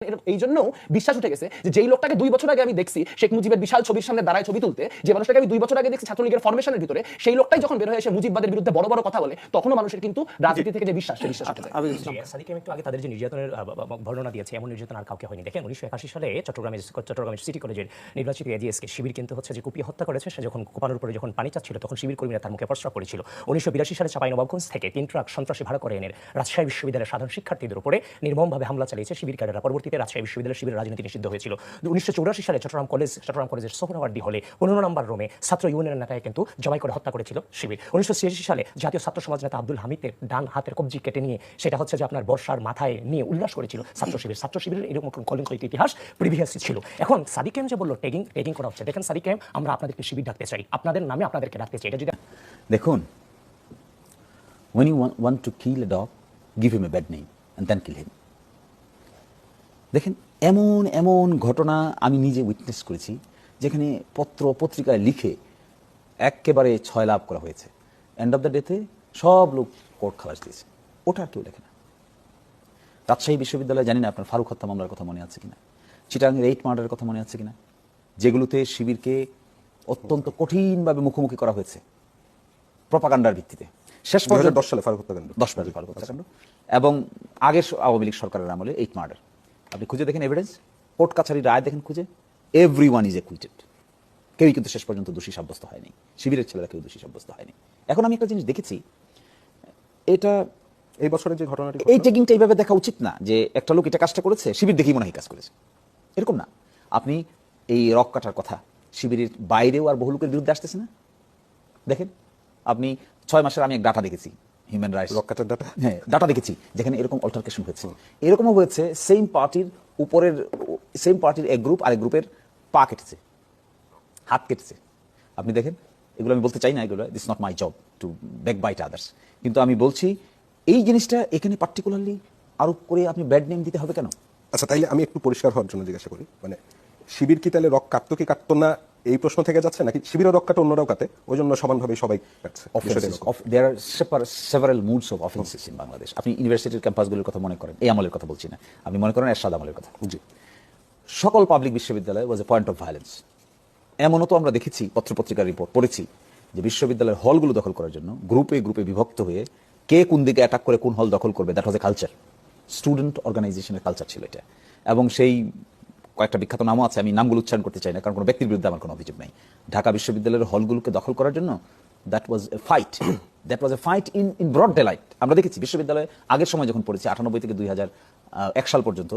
এর- এই জন্য বিশ্বাস উঠে গেছে যে যেই লোকটাকে দুই বছর আগে আমি দেখছি শেখ মুজিবের বিশাল ছবির সামনে দাঁড়ায় ছবি তুলতে যে মানুষটাকে আমি দুই বছর আগে দেখছি ছাত্রলীগের ফরমেশনের ভিতরে সেই লোকটাই যখন বের হয়ে এসে মুজিববাদের বিরুদ্ধে বড় বড় কথা বলে তখনও মানুষের কিন্তু রাজনীতি থেকে যে বিশ্বাস বিশ্বাস উঠে যায়। সাদিক একটু আগে তাদের যে নির্যাতনের বর্ণনা দিয়েছে এমন নির্যাতন আর কাউকে হয়নি। দেখেন উনিশশো একাশি সালে চট্টগ্রামের চট্টগ্রামের সিটি কলেজের নির্বাচিত এজিএসকে শিবির কিন্তু হচ্ছে যে কুপিয়ে হত্যা করেছে। সে যখন কোপানোর উপরে যখন পানি চাচ্ছিল তখন শিবির কর্মীরা তার মুখে প্রস্রাব করেছিল উনিশশো বিরাশি সালে চাপাই নবাবগঞ্জ থেকে তিন ট্রাক সন্ত্রাসী ভাড়া করে এনে রাজশাহী বিশ্ববিদ্যালয়ের সাধারণ শিক্ষার্থীদের উপরে নির্মমভাবে হামলা চালিয়েছে শিবির ক্যাডাররা। পরবর্তীতে রাজশাহী বিশ্ববিদ্যালয়ের শিবির রাজনীতি নিষিদ্ধ হয়েছিল। উনিশশো চৌরাশি সালে চট্টগ্রাম কলেজ চট্টগ্রাম কলেজের সোহরাওয়ার্দী হলে পনেরো নম্বর রোমে ছাত্র ইউনিয়নের নেতাকে কিন্তু জবাই করে হত্যা করেছিল শিবির। উনিশশো ছিয়াশি সালে জাতীয় ছাত্র সমাজ নেতা আব্দুল হামিদের ডান হাতের কবজি কেটে নিয়ে সেটা হচ্ছে যে আপনার বর্ষার মাথায় নিয়ে উল্লাস করেছিল ছাত্র শিবির। ছাত্র শিবিরের এরকম কলঙ্কিত ইতিহাস প্রিভিয়াস ছিল। এখন সাদিক এম যে বলল টেগিং টেগিং করা হচ্ছে। দেখেন সাদিক এম আমরা আপনাদেরকে শিবির ডাকতে চাই। আপনাদের নামে আপনাদেরকে ডাকতে চাই। এটা যদি দেখুন when you want, want to kill a dog give him a bad name and then kill him দেখেন এমন এমন ঘটনা আমি নিজে উইটনেস করেছি যেখানে পত্র পত্রিকায় লিখে একেবারে ছয় লাভ করা হয়েছে। এন্ড অফ দ্য ডেতে সব লোক কোর্ট খালাস দিয়েছে। ওটা আর কেউ লেখে না। রাজশাহী বিশ্ববিদ্যালয়ে জানি না আপনার ফারুক হত্যা মামলার কথা মনে আছে কিনা? চিটাঙ্গের এইট মার্ডারের কথা মনে আছে কিনা? যেগুলোতে শিবিরকে অত্যন্ত কঠিনভাবে মুখোমুখি করা হয়েছে। প্রপাকাণ্ডার ভিত্তিতে। শেষ পর্যন্ত দশ সালে ফারুক হত্যাকাণ্ড। দশ মার্চ ফারুক হত্যাকাণ্ড। এবং আগের আওয়ামী লীগ সরকারের আমলে এইট মার্ডার আপনি খুঁজে দেখেন এভিডেন্স কোর্ট কাছারি রায় দেখেন খুঁজে? এভরি ওয়ান ইজ একুইটেড কেউই কিন্তু শেষ পর্যন্ত দোষী সাব্যস্ত হয়নি। শিবিরের ছেলেরা কেউ দোষী সাব্যস্ত হয়নি। এখন আমি একটা জিনিস দেখেছি। এটা এই বছরের যে ঘটনাটি এই টেকিংটা এইভাবে দেখা উচিত না যে একটা লোক এটা কাজটা করেছে শিবির দেখেই মনে হয় কাজ করেছে। এরকম না। আপনি এই রক কাটার কথা শিবিরের বাইরেও আর বহু লোকের বিরুদ্ধে আসতেছে না। দেখেন আপনি ছয় মাসের আমি এক ডাটা দেখেছি। হিউম্যান রাইটস রকেটের ডাটা হ্যাঁ ডাটা দেখেছি যেখানে এরকম অল্টারকেশন হয়েছে। এরকমও হয়েছে সেম পার্টির উপরের সেম পার্টির এক গ্রুপ আরেক গ্রুপের পা কেটেছে হাত কেটেছে। আপনি দেখেন এগুলো আমি বলতে চাই না এগুলো this not my job to backbite others কিন্তু আমি বলছি এই জিনিসটা এখানে পার্টিকুলারলি আরোপ করে আপনি ব্যাড নেম দিতে হবে কেন? আচ্ছা তাইলে আমি একটু পরিষ্কার হওয়ার জন্য জিজ্ঞাসা করি। মানে শিবির কি তাহলে রক কাটতো কি কাটতো না এই প্রশ্ন থেকে যাচ্ছে নাকি? শিবিরও রক কাটে অন্যরাও কাটে ওই জন্য সমানভাবে সবাই কাটছে several moods of offenses in Bangladesh আপনি ইউনিভার্সিটির ক্যাম্পাসগুলোর কথা মনে করেন এই আমলের কথা বলছি না। আপনি মনে করেন এরশাদ আমলের কথা? জি। সকল পাবলিক বিশ্ববিদ্যালয় was a point of violence এমনও তো আমরা দেখেছি পত্রপত্রিকার রিপোর্ট পড়েছি যে বিশ্ববিদ্যালয়ের হলগুলো দখল করার জন্য গ্রুপে গ্রুপে বিভক্ত হয়ে কে কোন দিকে অ্যাটাক করে কোন হল দখল করবে that was a culture student অর্গানাইজেশনের কালচার ছিল এটা। এবং সেই কয়েকটা বিখ্যাত নামও আছে, আমি নামগুলো উচ্চারণ করতে চাই না, কারণ কোনো ব্যক্তির বিরুদ্ধে আমার কোনো অভিযোগ নেই। ঢাকা বিশ্ববিদ্যালয়ের হলগুলোকে দখল করার জন্য that was a fight that was a fight in in broad day আমরা দেখেছি বিশ্ববিদ্যালয়ে আগের সময় যখন পড়েছি, আটানব্বই থেকে দুই হাজার এক সাল পর্যন্ত